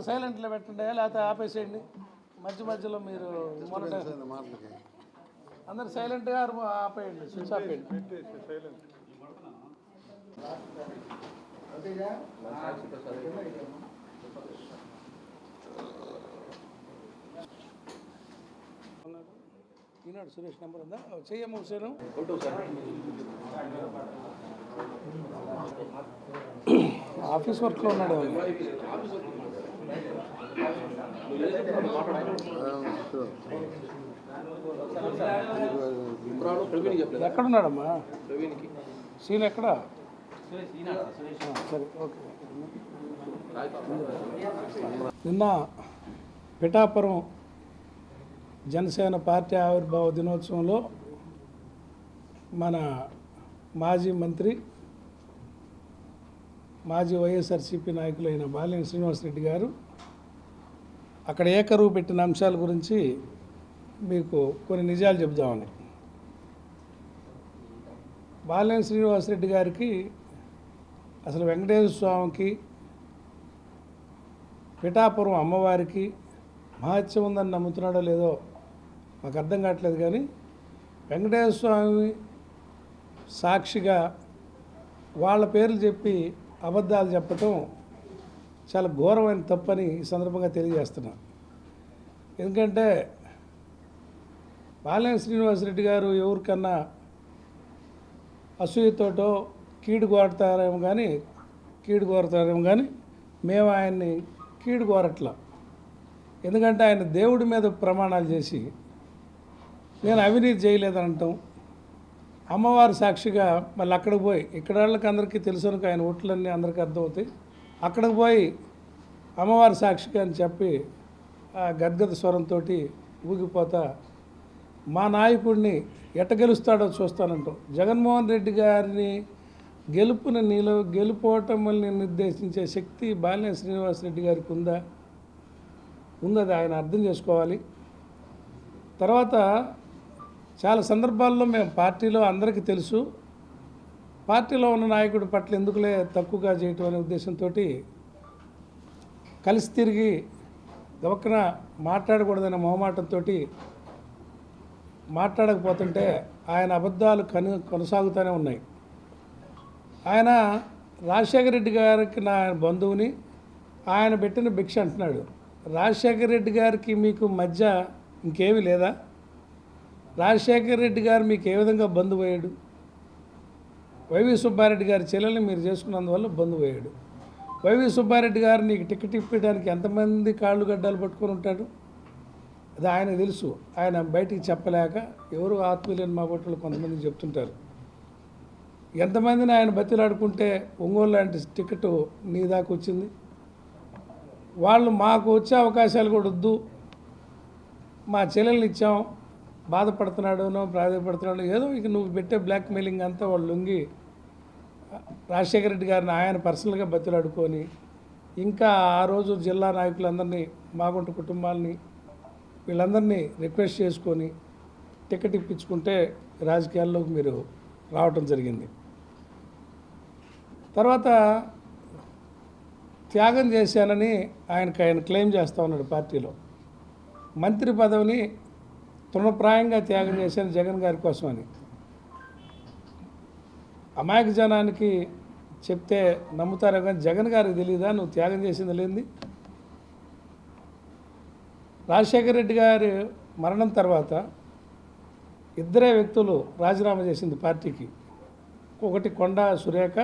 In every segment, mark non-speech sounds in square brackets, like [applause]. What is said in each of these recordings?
అందరు సైలెంట్లో పెట్టండి లేకపోతే ఆపేసేయండి. మధ్య మధ్యలో మీరు అందరు సైలెంట్గా ఆపేయండి స్విచ్ ఆపేయండి ఈనాడు సురేష్ నెంబర్ ఉందా? చెయ్యమ్మ హుసేను. ఆఫీస్ వర్క్లో ఉన్నాడు. ఎక్కడున్నాడమ్మా? సీన్ ఎక్కడ? సరే ఓకే నిన్న పిఠాపురం జనసేన పార్టీ ఆవిర్భావ దినోత్సవంలో మన మాజీ మంత్రి మాజీ వైఎస్ఆర్సీపీ నాయకులైన బాలినేని శ్రీనివాసరెడ్డి గారు అక్కడ ఏకరువు పెట్టిన అంశాల గురించి మీకు కొన్ని నిజాలు చెబుదామని. బాలినేని శ్రీనివాసరెడ్డి గారికి అసలు వెంకటేశ్వర స్వామికి పిఠాపురం అమ్మవారికి మహత్యం ఉందని నమ్ముతున్నాడో లేదో మాకు అర్థం కావట్లేదు కానీ వెంకటేశ్వర స్వామి సాక్షిగా వాళ్ళ పేర్లు చెప్పి అబద్ధాలు చెప్పటం చాలా ఘోరమైన తప్పని ఈ సందర్భంగా తెలియజేస్తున్నా. ఎందుకంటే బాలినేని శ్రీనివాసరెడ్డి గారు ఎవరికన్నా అసూయతోటో కీడు కోరతారేమో కానీ కీడు కోరతారేమో కానీ మేము ఆయన్ని కీడు కోరట్లా ఎందుకంటే ఆయన దేవుడి మీద ప్రమాణాలు చేసి నేను అవినీతి చేయలేదనటం. అమ్మవారి సాక్షిగా మళ్ళీ అక్కడికి పోయి ఇక్కడ వాళ్ళకి అందరికీ తెలుసు అనుకో ఆయన ఓట్లన్నీ అందరికీ అర్థమవుతాయి. అక్కడికి పోయి అమ్మవారి సాక్షిగా అని చెప్పి ఆ గద్గద స్వరంతో ఊగిపోతా మా నాయకుడిని ఎట్ట గెలుస్తాడో చూస్తానంటూ జగన్మోహన్ రెడ్డి గారిని గెలుపున నీలో గెలుపోవటమని నిర్దేశించే శక్తి బాలినేని శ్రీనివాసరెడ్డి గారికి ఉందా? ఉందది ఆయన అర్థం చేసుకోవాలి. తర్వాత చాలా సందర్భాల్లో మేము పార్టీలో అందరికీ తెలుసు. పార్టీలో ఉన్న నాయకుడి పట్ల ఎందుకులే తక్కువగా చేయటం అనే ఉద్దేశంతో కలిసి తిరిగి గవక్కన మాట్లాడకూడదనే మొహమాటంతో మాట్లాడకపోతుంటే ఆయన అబద్ధాలు కను కొనసాగుతూనే ఉన్నాయి. ఆయన రాజశేఖర రెడ్డి గారికి నా బంధువుని ఆయన పెట్టిన భిక్ష అంటున్నాడు. రాజశేఖర రెడ్డి గారికి మీకు మధ్య ఇంకేమీ లేదా? రాజశేఖర రెడ్డి గారు మీకు ఏ విధంగా బంధువు పోయాడు వైవి సుబ్బారెడ్డి గారి చెల్లెల్ని మీరు చేసుకున్నందువల్ల బంధు పోయాడు వైవి సుబ్బారెడ్డి గారు నీకు టికెట్ ఇప్పడానికి ఎంతమంది కాళ్ళు గడ్డాలు పట్టుకొని ఉంటాడు? అది ఆయన తెలుసు. ఆయన బయటికి చెప్పలేక ఎవరు ఆత్మీయులేని మా బట్టలు కొంతమంది చెప్తుంటారు. ఎంతమందిని ఆయన బతిలాడుకుంటే ఒంగోలు లాంటి టికెట్ నీ దాకా వచ్చింది? వాళ్ళు మాకు వచ్చే అవకాశాలు కూడా వద్దు. మా చెల్లెల్ని ఇచ్చాం. బాధపడుతున్నాడునో ప్రాధాయపడుతున్నాడు ఏదో ఇక నువ్వు పెట్టే బ్లాక్ మెయిలింగ్ అంతా వాళ్ళు లొంగి రాజశేఖర రెడ్డి గారిని ఆయన పర్సనల్గా బతులాడుకొని ఇంకా ఆ రోజు జిల్లా నాయకులందరినీ మాగుంట కుటుంబాలని వీళ్ళందరినీ రిక్వెస్ట్ చేసుకొని టికెట్ ఇప్పించుకుంటే రాజకీయాల్లోకి మీరు రావటం జరిగింది. తర్వాత త్యాగం చేశానని ఆయనకు ఆయన క్లెయిమ్ చేస్తూ ఉన్నాడు పార్టీలో. మంత్రి పదవిని తృణప్రాయంగా త్యాగం చేశాను జగన్ గారి కోసమని అమాయక జనానికి చెప్తే నమ్ముతారో కానీ జగన్ గారికి తెలియదా నువ్వు త్యాగం చేసింది లేని రాజశేఖర రెడ్డి గారి మరణం తర్వాత ఇద్దరే వ్యక్తులు రాజీనామా చేసింది పార్టీకి. ఒకటి కొండా సురేఖ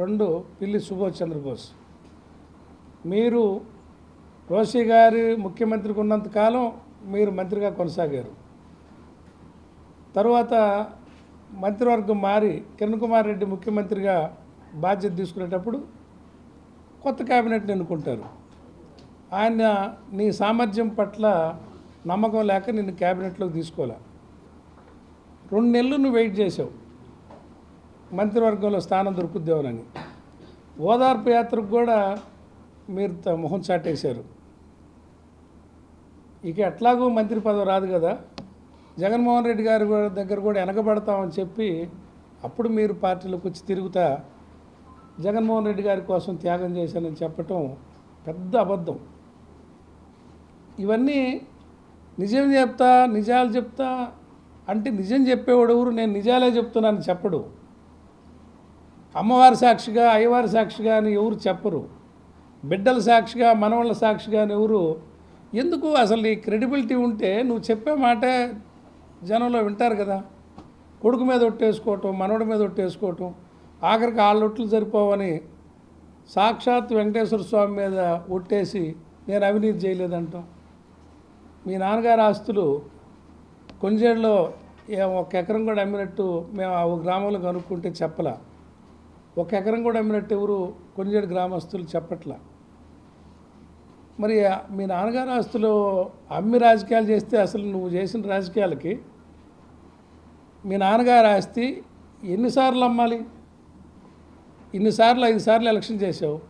రెండు పిల్లి సుభాష్ చంద్రబోస్. మీరు రోషి గారి ముఖ్యమంత్రికి ఉన్నంత కాలం మీరు మంత్రిగా కొనసాగారు. తరువాత మంత్రివర్గం మారి కిరణ్ కుమార్ రెడ్డి ముఖ్యమంత్రిగా బాధ్యత తీసుకునేటప్పుడు కొత్త క్యాబినెట్ని ఎన్నుకుంటారు. ఆయన నీ సామర్థ్యం పట్ల నమ్మకం లేక నిన్ను క్యాబినెట్లోకి తీసుకోలే. రెండు నెలలు నువ్వు వెయిట్ చేసావు మంత్రివర్గంలో స్థానం దొరుకుద్దేమోనని. ఓదార్పు యాత్రకు కూడా మీరు త- మొహం చాటేశారు. ఇక ఎట్లాగూ మంత్రి పదవి రాదు కదా. జగన్మోహన్ రెడ్డి గారి దగ్గర కూడా వెనకబడతామని చెప్పి అప్పుడు మీరు పార్టీలోకి వచ్చి తిరుగుతా జగన్మోహన్ రెడ్డి గారి కోసం త్యాగం చేశానని చెప్పటం పెద్ద అబద్ధం. ఇవన్నీ నిజం చెప్తా నిజాలు చెప్తా అంటే నిజం చెప్పేవాడు ఎవరు? నేను నిజాలే చెప్తున్నాను చెప్పడు. అమ్మవారి సాక్షిగా అయ్యవారి సాక్షిగా అని ఎవరు చెప్పరు. బిడ్డల సాక్షిగా మనవాళ్ళ సాక్షిగా అని ఎవరు ఎందుకు అసలు నీ క్రెడిబిలిటీ ఉంటే నువ్వు చెప్పే మాటే జనంలో వింటారు కదా? కొడుకు మీద ఒట్టేసుకోవటం మనవడి మీద ఒట్టేసుకోవటం ఆఖరికి వాళ్ళ ఒట్లు సరిపోవని సాక్షాత్ వెంకటేశ్వర స్వామి మీద ఒట్టేసి నేను అవినీతి చేయలేదంటాం. మీ నాన్నగారి ఆస్తులు కొంజేడులో ఏ- ఒక ఎకరం కూడా అమ్మినట్టు మేము ఆ గ్రామంలో కనుక్కుంటే చెప్పలా. ఒక ఎకరం కూడా అమ్మినట్టు ఎవరు కొంజేడు గ్రామస్తులు చెప్పట్లా? మరి మీ నాన్నగారు ఆస్తులు అమ్మి రాజకీయాలు చేస్తే అసలు నువ్వు చేసిన రాజకీయాలకి మీ నాన్నగారు ఆస్తి ఎన్నిసార్లు అమ్మాలి? ఇన్నిసార్లు ఐదు సార్లు ఎలక్షన్ చేసావు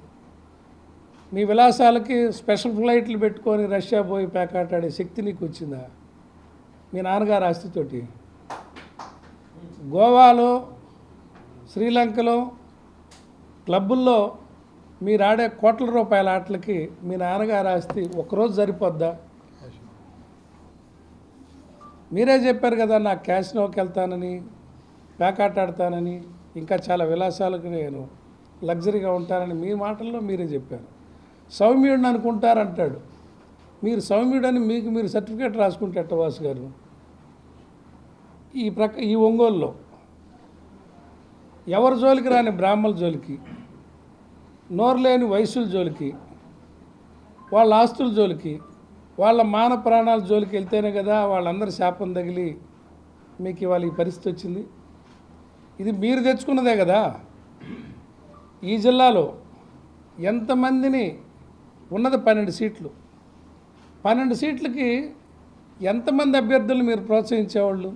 నీ విలాసాలకి స్పెషల్ ఫ్లైట్లు పెట్టుకొని రష్యా పోయి పేకాటాడే శక్తి నీకు వచ్చిందా మీ నాన్నగారు ఆస్తితోటి? గోవాలో శ్రీలంకలో క్లబ్బుల్లో మీరు ఆడే కోట్ల రూపాయల ఆటలకి మీ నాన్నగారు ఆస్తి ఒకరోజు సరిపోద్దా? మీరే చెప్పారు కదా నాకు క్యాసినోకి వెళ్తానని ప్యాకాట్ ఆడతానని ఇంకా చాలా విలాసాలకు నేను లగ్జరీగా ఉంటానని మీ మాటల్లో మీరే చెప్పారు. సౌమ్యుడిని అనుకుంటారంటాడు. మీరు సౌమ్యుడని మీకు మీరు సర్టిఫికేట్ రాసుకుంటే అట్టవాసు గారు? ఈ ప్రక ఈ ఒంగోలులో. ఎవరి జోలికి రాని బ్రాహ్మణుల జోలికి. నోరు లేని వయసుల జోలికి వాళ్ళ ఆస్తుల జోలికి వాళ్ళ మాన ప్రాణాల జోలికి వెళ్తేనే కదా వాళ్ళందరి శాపం తగిలి మీకు ఇవాళ ఈ పరిస్థితి వచ్చింది. ఇది మీరు తెచ్చుకున్నదే కదా. ఈ జిల్లాలో ఎంతమందిని ఉన్నది పన్నెండు సీట్లు. పన్నెండు సీట్లకి ఎంతమంది అభ్యర్థులు మీరు ప్రోత్సహించేవాళ్ళు?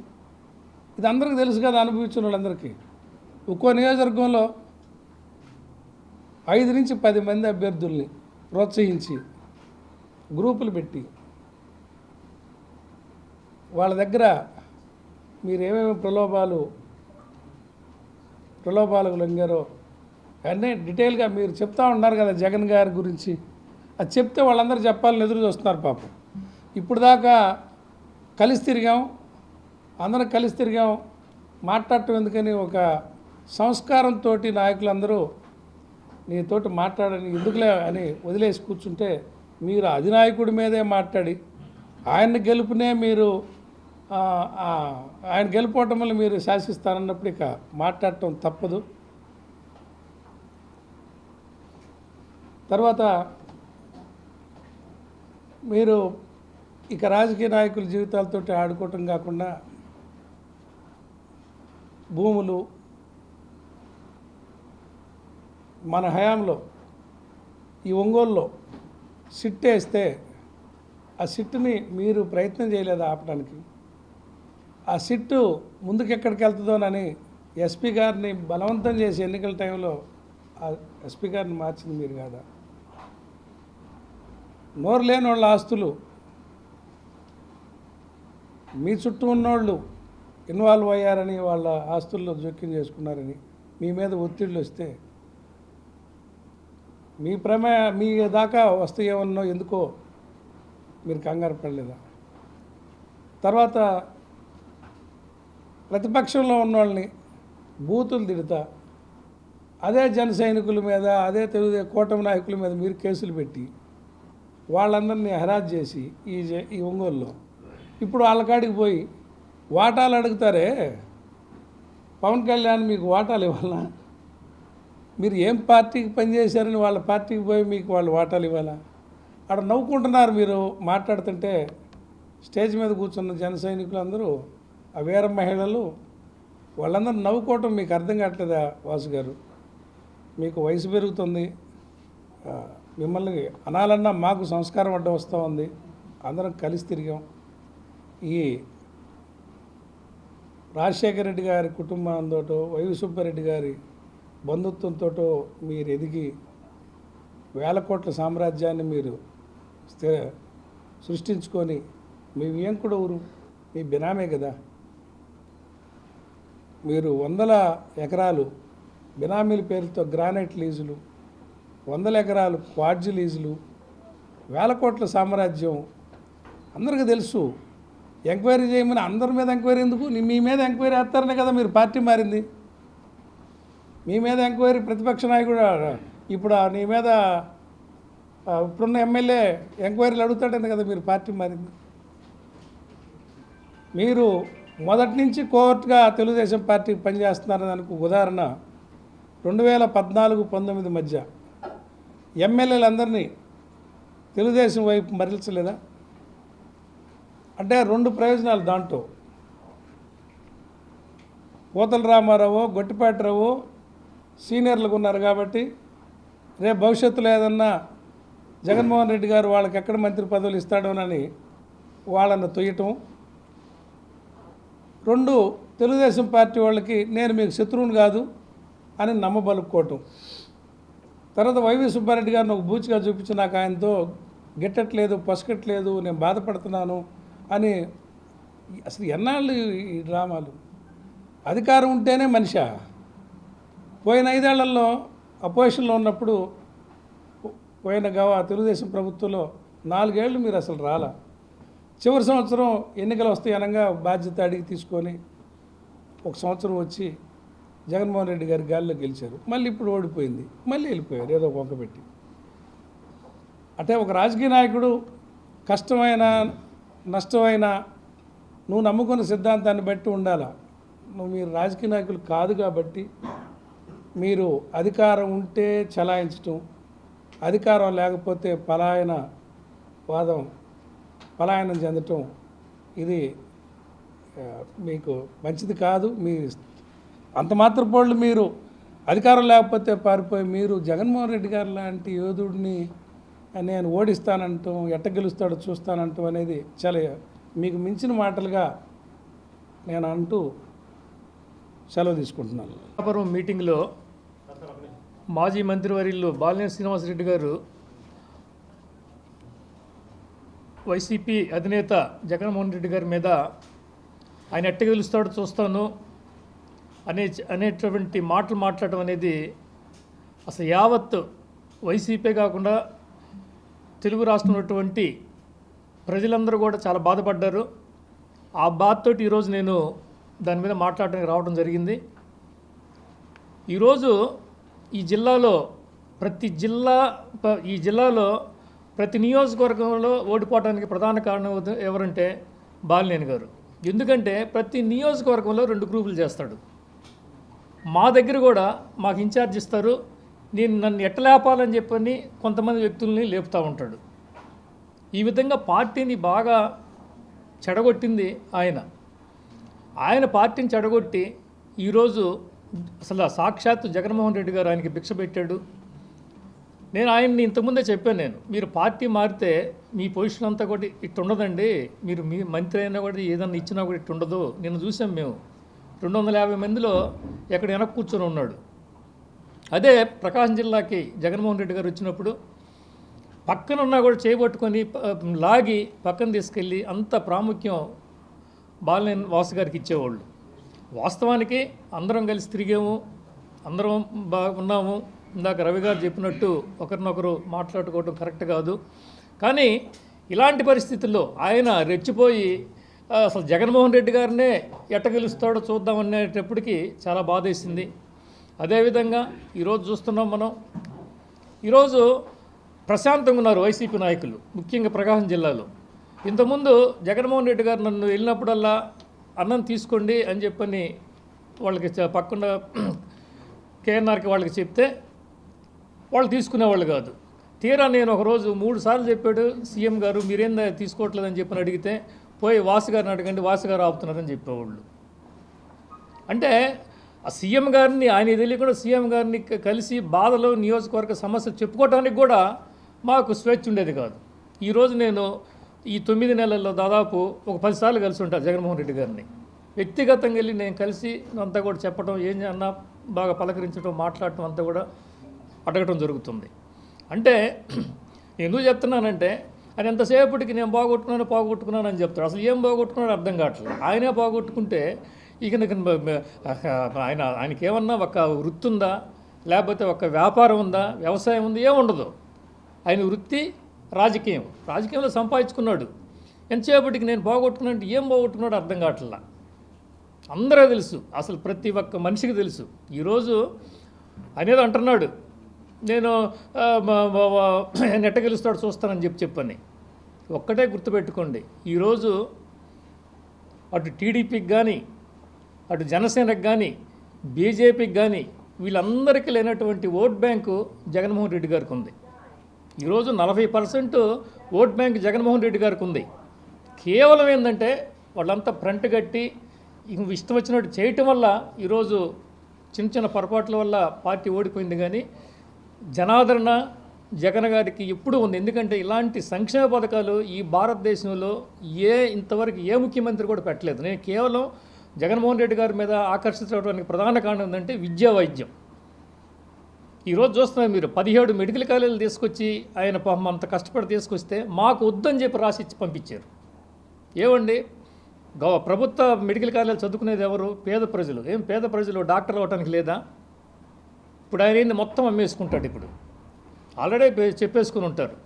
ఇది అందరికీ తెలుసు కదా అనుభవించిన వాళ్ళందరికీ. ఒక్కో నియోజకవర్గంలో ఐదు నుంచి పది మంది అభ్యర్థుల్ని ప్రోత్సహించి గ్రూపులు పెట్టి వాళ్ళ దగ్గర మీరు ఏమేమి ప్రలోభాలు ప్రలోభాలకు లొంగారో అన్నీ డీటెయిల్గా మీరు చెప్తా ఉన్నారు కదా జగన్ గారి గురించి. అది చెప్తే వాళ్ళందరూ చెప్పాలని ఎదురు చూస్తున్నారు పాపం. ఇప్పుడు దాకా కలిసి తిరిగాం అందరం కలిసి తిరిగాం మాట్లాడటం ఎందుకని ఒక సంస్కారంతో నాయకులందరూ నీతోటి మాట్లాడని ఎందుకులే అని వదిలేసి కూర్చుంటే మీరు అధినాయకుడి మీదే మాట్లాడి ఆయన గెలుపునే మీరు ఆయన గెలుపోవటం వల్ల మీరు శాసిస్తారన్నప్పుడు ఇక మాట్లాడటం తప్పదు. తర్వాత మీరు ఇక రాజకీయ నాయకుల జీవితాలతో ఆడుకోవటం కాకుండా భూములు మన హయాంలో ఈ ఒంగోలులో సిట్ వేస్తే ఆ సిట్టుని మీరు ప్రయత్నం చేయలేదు ఆపడానికి? ఆ సిట్టు ముందుకెక్కడికి వెళ్తుందోనని ఎస్పీ గారిని బలవంతం చేసి ఎన్నికల టైంలో ఆ ఎస్పీ గారిని మార్చింది మీరు కాదా? నోరు లేని వాళ్ళ ఆస్తులు మీ చుట్టూ ఉన్నోళ్ళు ఇన్వాల్వ్ అయ్యారని వాళ్ళ ఆస్తుల్లో జోక్యం చేసుకున్నారని మీ మీద ఒత్తిళ్ళు వస్తే మీ ప్రమే మీ దాకా వస్తాయేమన్నో ఎందుకో మీరు కంగారు పడలేదా? తర్వాత ప్రతిపక్షంలో ఉన్నవాళ్ళని బూతులు తిడతా అదే జన సైనికుల మీద అదే తెలుగు కూటమి నాయకుల మీద మీరు కేసులు పెట్టి వాళ్ళందరినీ హెరాజ్ చేసి ఈ జ- ఈ ఒంగోలులో. ఇప్పుడు వాళ్ళ కాడికి పోయి వాటాలు అడుగుతారే? పవన్ కళ్యాణ్ మీకు వాటాలు ఇవ్వాలా? మీరు ఏం పార్టీకి పనిచేశారని వాళ్ళ పార్టీకి పోయి మీకు వాళ్ళు వాటాలు ఇవ్వాలా? అక్కడ నవ్వుకుంటున్నారు మీరు మాట్లాడుతుంటే స్టేజ్ మీద కూర్చున్న జన సైనికులు అందరూ ఆ వీర మహిళలు వాళ్ళందరూ నవ్వుకోవటం మీకు అర్థం కావట్లేదా వాసు గారు? మీకు వయసు పెరుగుతుంది. మిమ్మల్ని అనాలన్నా మాకు సంస్కారం అడ్డం వస్తూ ఉంది. అందరం కలిసి తిరిగాం. ఈ రాజశేఖర రెడ్డి గారి కుటుంబంతో వైవి సుబ్బారెడ్డి గారి బంధుత్వంతో మీరు ఎదిగి వేల కోట్ల సామ్రాజ్యాన్ని మీరు సృష్టించుకొని మీ వియంకుడు ఊరు మీ బినామే కదా. మీరు వందల ఎకరాలు బినామీల పేరుతో గ్రానైట్ లీజులు వందల ఎకరాలు క్వాడ్జ్ లీజులు వేల కోట్ల సామ్రాజ్యం. అందరికీ తెలుసు ఎంక్వైరీ చేయమని అందరి మీద ఎంక్వైరీ ఎందుకు? మీ మీద ఎంక్వైరీ వేస్తారనే కదా మీరు పార్టీ మారింది. మీ మీద ఎంక్వైరీ ప్రతిపక్ష నాయకుడు ఇప్పుడు నీ మీద ఇప్పుడున్న ఎమ్మెల్యే ఎంక్వైరీలు అడుగుతాడని కదా మీరు పార్టీ మారింది మీరు మొదటి నుంచి కోర్టుగా తెలుగుదేశం పార్టీకి పనిచేస్తున్నారని దానికి ఉదాహరణ. రెండు వేల పద్నాలుగు పంతొమ్మిది మధ్య ఎమ్మెల్యేలందరినీ తెలుగుదేశం వైపు మరల్చలేదా? అంటే రెండు ప్రయోజనాలు దాంట్లో. పోతల రామారావు గొట్టిపాటిరావు సీనియర్లకు ఉన్నారు కాబట్టి రేపు భవిష్యత్తులో ఏదన్నా జగన్మోహన్ రెడ్డి గారు వాళ్ళకి ఎక్కడ మంత్రి పదవులు ఇస్తాడోనని వాళ్ళని తొయ్యటం. రెండు తెలుగుదేశం పార్టీ వాళ్ళకి నేను మీకు శత్రువుని కాదు అని నమ్మబలుపుకోవటం తర్వాత వైవి సుబ్బారెడ్డి గారిని ఒక బూచిగా చూపించి నాకు ఆయనతో గిట్టట్లేదు పసకట్లేదు నేను బాధపడుతున్నాను అని అసలు ఎన్నాళ్ళు ఈ డ్రామాలు? అధికారం ఉంటేనే మనిషా? పోయిన ఐదేళ్ళలో అపోజిషన్లో ఉన్నప్పుడు పోయిన గవ తెలుగుదేశం ప్రభుత్వంలో నాలుగేళ్ళు మీరు అసలు రాలా. చివరి సంవత్సరం ఎన్నికలు వస్తాయి అనగా బాధ్యత అడిగి తీసుకొని ఒక సంవత్సరం వచ్చి జగన్మోహన్ రెడ్డి గారి గాలిలో గెలిచారు. మళ్ళీ ఇప్పుడు ఓడిపోయింది. మళ్ళీ వెళ్ళిపోయారు. ఏదో ఒక పెట్టి. అంటే ఒక రాజకీయ నాయకుడు కష్టమైన నష్టమైన నువ్వు నమ్ముకున్న సిద్ధాంతాన్ని బట్టి ఉండాలా? నువ్వు మీరు రాజకీయ నాయకులు కాదు కాబట్టి మీరు అధికారం ఉంటే చలాయించటం అధికారం లేకపోతే పలాయన వాదం పలాయనం చెందటం ఇది మీకు మంచిది కాదు. మీ అంత మాత్రపోళ్ళు మీరు అధికారం లేకపోతే పారిపోయి మీరు జగన్మోహన్ రెడ్డి గారు లాంటి యోధుడిని నేను ఓడిస్తానంటాం ఎట్ట గెలుస్తాడో చూస్తానంటాం అనేది చాలా మీకు మించిన మాటలుగా నేను అంటూ సెలవు తీసుకుంటున్నాను. మీటింగ్లో మాజీ మంత్రివర్యులు బాలినేని శ్రీనివాసరెడ్డి గారు వైసీపీ అధినేత జగన్మోహన్ రెడ్డి గారి మీద ఆయన ఎట్ట గెలుస్తాడో చూస్తాను. అనే అనేటువంటి మాటలు మాట్లాడటం అనేది అసలు యావత్ వైసీపీ కాకుండా తెలుగు రాష్ట్రంలోటువంటి ప్రజలందరూ కూడా చాలా బాధపడ్డారు. ఆ బాధతోటి ఈరోజు నేను దాని మీద మాట్లాడడానికి రావడం జరిగింది. ఈరోజు ఈ జిల్లాలో ప్రతి జిల్లా ఈ జిల్లాలో ప్రతి నియోజకవర్గంలో ఓడిపోవడానికి ప్రధాన కారణం ఎవరంటే బాలినేని గారు. ఎందుకంటే ప్రతి నియోజకవర్గంలో రెండు గ్రూపులు చేస్తాడు. మా దగ్గర కూడా మాకు ఇన్ఛార్జ్ ఇస్తారు. నేను నన్ను ఎట్ట లేపాలని చెప్పని కొంతమంది వ్యక్తుల్ని లేపుతూ ఉంటాడు. ఈ విధంగా పార్టీని బాగా చెడగొట్టింది ఆయన. ఆయన పార్టీని చెడగొట్టి ఈరోజు అసలు ఆ సాక్షాత్తు జగన్మోహన్ రెడ్డి గారు ఆయనకి భిక్ష పెట్టాడు. నేను ఆయన్ని ఇంతకుముందే చెప్పాను నేను మీరు పార్టీ మారితే మీ పొజిషన్ అంతా కూడా ఇట్టు ఉండదండి. మీరు మీ మంత్రి అయినా కూడా ఏదన్నా ఇచ్చినా కూడా ఇట్టు ఉండదు. నిన్ను చూసాం మేము. రెండు వందల యాభై మందిలో ఎక్కడ వెనక్కి కూర్చొని ఉన్నాడు. అదే ప్రకాశం జిల్లాకి జగన్మోహన్ రెడ్డి గారు వచ్చినప్పుడు పక్కన ఉన్నా కూడా చేపట్టుకొని లాగి పక్కన తీసుకెళ్ళి అంత ప్రాముఖ్యం బాలనేని వాసు గారికి ఇచ్చేవాళ్ళు. వాస్తవానికి అందరం కలిసి తిరిగాము అందరం బాగా ఉన్నాము. ఇందాక రవి గారు చెప్పినట్టు ఒకరినొకరు మాట్లాడుకోవడం కరెక్ట్ కాదు. కానీ ఇలాంటి పరిస్థితుల్లో ఆయన రెచ్చిపోయి అసలు జగన్మోహన్ రెడ్డి గారినే ఎట్ట గెలుస్తాడో చూద్దాం అనేటప్పటికీ చాలా బాధేసింది. అదేవిధంగా ఈరోజు చూస్తున్నాం మనం. ఈరోజు ప్రశాంతంగా ఉన్నారు వైసీపీ నాయకులు ముఖ్యంగా ప్రకాశం జిల్లాలో. ఇంతకుముందు జగన్మోహన్ రెడ్డి గారు నన్ను వెళ్ళినప్పుడల్లా అన్నం తీసుకోండి అని చెప్పని వాళ్ళకి పక్కన కేఎన్ఆర్కి వాళ్ళకి చెప్తే వాళ్ళు తీసుకునేవాళ్ళు కాదు. తీరా నేను ఒకరోజు మూడు సార్లు చెప్పాడు సీఎం గారు మీరేందా తీసుకోవట్లేదని చెప్పని అడిగితే పోయి వాసు గారిని అడగండి వాసు గారు ఆపుతున్నారని చెప్పేవాళ్ళు. అంటే ఆ సీఎం గారిని ఆయన తెలియకుండా సీఎం గారిని కలిసి బాధలో నియోజకవర్గ సమస్యలు చెప్పుకోవడానికి కూడా మాకు స్వేచ్ఛ ఉండేది కాదు. ఈరోజు నేను ఈ తొమ్మిది నెలల్లో దాదాపు ఒక పదిసార్లు కలిసి ఉంటారు జగన్మోహన్ రెడ్డి గారిని. వ్యక్తిగతంగా వెళ్ళి నేను కలిసి అంతా కూడా చెప్పడం ఏం అన్నా బాగా పలకరించడం మాట్లాడటం అంతా కూడా అడగటం జరుగుతుంది. అంటే ఎందుకు చెప్తున్నానంటే ఆయన ఎంతసేపటికి నేను బాగొట్టుకున్నాను పోగొట్టుకున్నాను అని చెప్తాడు. అసలు ఏం పోగొట్టుకున్నాడు అర్థం కావట్లేదు. ఆయనే పోగొట్టుకుంటే ఇక ఆయన ఆయనకి ఏమన్నా ఒక వృత్తి ఉందా? లేకపోతే ఒక వ్యాపారం ఉందా? వ్యవసాయం ఉందా? ఏముండదు ఆయన వృత్తి రాజకీయం. రాజకీయంలో సంపాదించుకున్నాడు. ఎంతసేపటికి నేను పోగొట్టుకున్నట్టు ఏం పోగొట్టుకున్నాడు అర్థం కావట్లా. అందరూ తెలుసు. అసలు ప్రతి ఒక్క మనిషికి తెలుసు. ఈరోజు అనేది అంటున్నాడు. నేను నెట్ట ఎట్ట గెలుస్తాడు చూస్తానని చెప్పి చెప్పని. ఒక్కటే గుర్తుపెట్టుకోండి. ఈరోజు అటు టీడీపీకి కానీ అటు జనసేనకు కానీ బీజేపీకి కానీ వీళ్ళందరికీ లేనటువంటి ఓట్ బ్యాంకు జగన్మోహన్ రెడ్డి గారికి ఉంది. ఈరోజు నలభై percent vote bank Jaganmohan Reddy గారికి ఉంది కేవలం ఏంటంటే వాళ్ళంతా ఫ్రంట్ కట్టి ఇంక ఇష్టం వచ్చినట్టు చేయటం వల్ల ఈరోజు చిన్న చిన్న పొరపాట్ల వల్ల పార్టీ ఓడిపోయింది కానీ జనాదరణ జగన్ గారికి ఎప్పుడూ ఉంది. ఎందుకంటే ఇలాంటి సంక్షేమ పథకాలు ఈ భారతదేశంలో ఏ ఇంతవరకు ఏ ముఖ్యమంత్రి కూడా పెట్టలేదు. నేను కేవలం జగన్మోహన్ రెడ్డి గారి మీద ఆకర్షించడానికి ప్రధాన కారణం ఏంటంటే విద్యా వైద్యం. ఈరోజు చూస్తున్నారు మీరు పదిహేడు మెడికల్ కాలేజీలు తీసుకొచ్చి ఆయన పాపం అంత కష్టపడి తీసుకొస్తే మాకు వద్దని చెప్పి రాసి ఇచ్చి పంపించారు. ఏమండి? గవ ప్రభుత్వ మెడికల్ కాలేజీలు చదువుకునేది ఎవరు? పేద ప్రజలు. ఏం పేద ప్రజలు? డాక్టర్లు అవ్వటానికి లేదా? ఇప్పుడు ఆయన ఏంది మొత్తం అమ్మేసుకుంటాడు ఇప్పుడు. ఆల్రెడీ చెప్పేసుకుని ఉంటారు.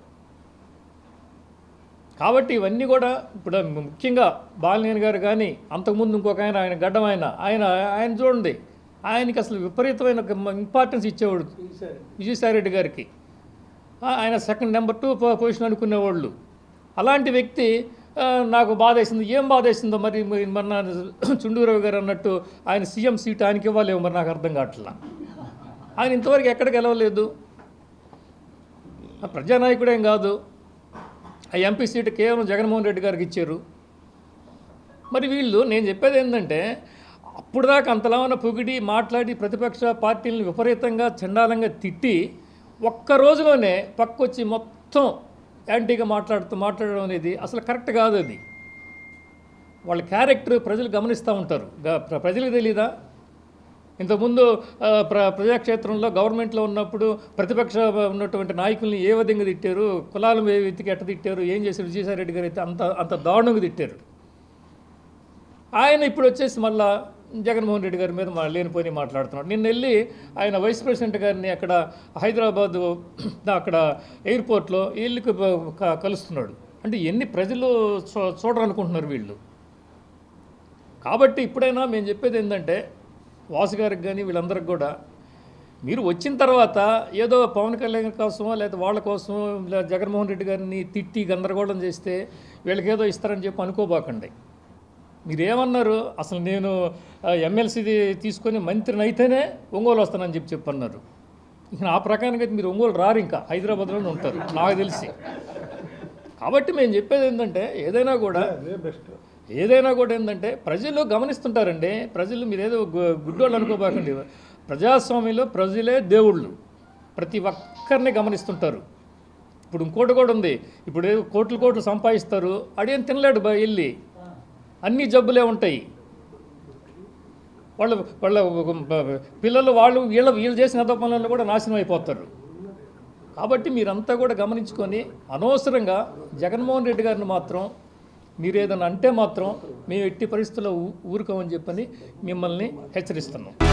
కాబట్టి ఇవన్నీ కూడా ఇప్పుడు ముఖ్యంగా బాలినేని గారు కానీ అంతకుముందు ఇంకొక ఆయన ఆయన గడ్డం ఆయన ఆయన ఆయన చూడండి. ఆయనకి అసలు విపరీతమైన ఇంపార్టెన్స్ ఇచ్చేవాడు విజయసాయిరెడ్డి గారికి. ఆయన సెకండ్ నెంబర్ టూ పొజిషన్ అనుకునేవాళ్ళు. అలాంటి వ్యక్తి నాకు బాధ వేసింది ఏం బాధ వేసిందో మరి మరి మొన్న [coughs] చుండూరావు గారు అన్నట్టు ఆయన సీఎం సీట్ ఆయనకి ఇవ్వలేము మరి నాకు అర్థం కావట్లా. ఆయన ఇంతవరకు ఎక్కడికి వెళ్ళలేదు. ప్రజానాయకుడేం కాదు. ఆ ఎంపీ సీటు కేవలం జగన్మోహన్ రెడ్డి గారికి ఇచ్చారు. మరి వీళ్ళు నేను చెప్పేది ఏంటంటే అప్పుడు దాకా ఉన్న పొగిడి మాట్లాడి ప్రతిపక్ష పార్టీలను విపరీతంగా చండాలంగా తిట్టి ఒక్క రోజులోనే పక్కొచ్చి మొత్తం యాంటీగా మాట్లాడుతూ మాట్లాడడం అనేది అసలు కరెక్ట్ కాదు అది. వాళ్ళ క్యారెక్టర్ ప్రజలు గమనిస్తూ ఉంటారు. ప్రజలకు తెలీదా? ఇంతకుముందు ప్ర ప్రజాక్షేత్రంలో గవర్నమెంట్లో ఉన్నప్పుడు ప్రతిపక్ష ఉన్నటువంటి నాయకుల్ని ఏ విధంగా తిట్టారు? కులాలు ఏ వ్యక్తికి ఎట్ట తిట్టారు? ఏం చేశారు? విజయసాయి రెడ్డి గారు అయితే అంత అంత దారుణంగా తిట్టారు. ఆయన ఇప్పుడు వచ్చేసి మళ్ళా జగన్మోహన్ రెడ్డి గారి మీద మా లేనిపోయి మాట్లాడుతున్నాడు. నిన్న వెళ్ళి ఆయన వైస్ ప్రెసిడెంట్ గారిని అక్కడ హైదరాబాద్ అక్కడ ఎయిర్పోర్ట్లో వెళ్ళి కలుస్తున్నాడు. అంటే ఎన్ని ప్రజలు చూ చూడాలనుకుంటున్నారు వీళ్ళు? కాబట్టి ఇప్పుడైనా మేము చెప్పేది ఏంటంటే వాసు గారికి కానీ వీళ్ళందరికి కూడా మీరు వచ్చిన తర్వాత ఏదో పవన్ కళ్యాణ్ కోసమో లేదా వాళ్ళ కోసమో లేదా జగన్మోహన్ రెడ్డి గారిని తిట్టి గందరగోళం చేస్తే వీళ్ళకేదో ఇస్తారని చెప్పి అనుకోబాకండి. మీరేమన్నారు? అసలు నేను ఎమ్మెల్సీది తీసుకొని మంత్రిని అయితేనే ఒంగోలు వస్తానని చెప్పి చెప్పన్నారు. ఇక ఆ ప్రకారంగా అయితే మీరు ఒంగోలు రారు ఇంకా. హైదరాబాద్లోనే ఉంటారు. నాకు తెలిసి. కాబట్టి మేము చెప్పేది ఏంటంటే ఏదైనా కూడా ఏదైనా కూడా ఏంటంటే ప్రజలు గమనిస్తుంటారండి. ప్రజలు మీరేదో గు- గుడ్డోళ్ళు అనుకోబాకండి. ప్రజాస్వామ్యంలో ప్రజలే దేవుళ్ళు. ప్రతి ఒక్కరిని గమనిస్తుంటారు. ఇప్పుడు ఇంకోటి కూడా ఉంది. ఇప్పుడు ఏదో కోట్లు కోట్లు సంపాదిస్తారు. అడేం తినలేడు బా వెళ్ళి. అన్ని జబ్బులే ఉంటాయి. వాళ్ళ వాళ్ళ పిల్లలు వాళ్ళు వీళ్ళ వీళ్ళు చేసిన అదో కూడా నాశనం అయిపోతారు. కాబట్టి మీరంతా కూడా గమనించుకొని అనవసరంగా జగన్మోహన్ రెడ్డి గారిని మాత్రం మీరు ఏదైనా అంటే మాత్రం మేము ఎట్టి పరిస్థితుల్లో ఊ- ఊరుకోమని చెప్పని మిమ్మల్ని హెచ్చరిస్తున్నాం.